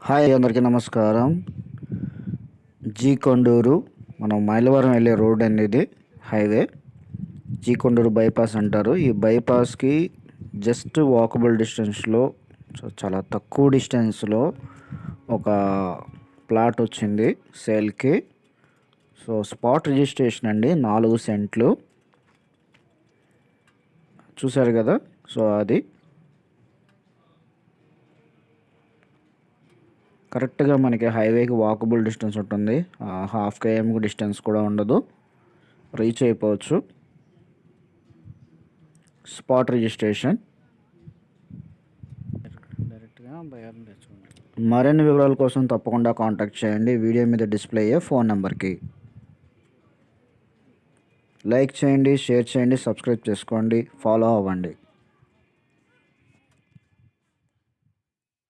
Hi అందరికీ నమస్కారం. G Konduru మనం మైలవరం వెళ్ళే రోడ్ అనేది హైవే. జీ కొండూరు బైపాస్ అంటారు. ఈ బైపాస్కి జస్ట్ వాకబుల్ డిస్టెన్స్లో సో చాలా తక్కువ డిస్టెన్స్లో ఒక ప్లాట్ వచ్చింది సేల్కి. సో స్పాట్ రిజిస్ట్రేషన్ అండి నాలుగు సెంట్లు. చూసారు కదా? సో అది. కరెక్ట్గా మనకి హైవేకి వాకబుల్ డిస్టెన్స్ ఉంటుంది. హాఫ్ కేఎం డిస్టెన్స్ కూడా ఉండదు. రీచ్ అయిపోవచ్చు. Spot registration. మరిన్ని వివరాల కోసం తప్పకుండా కాంటాక్ట్ చేయండి. వీడియో మీద డిస్ప్లే అయ్యే ఫోన్ నెంబర్కి. లైక్ చేయండి షేర్ చేయండి సబ్స్క్రైబ్ చేసుకోండి. ఫాలో అవ్వండి.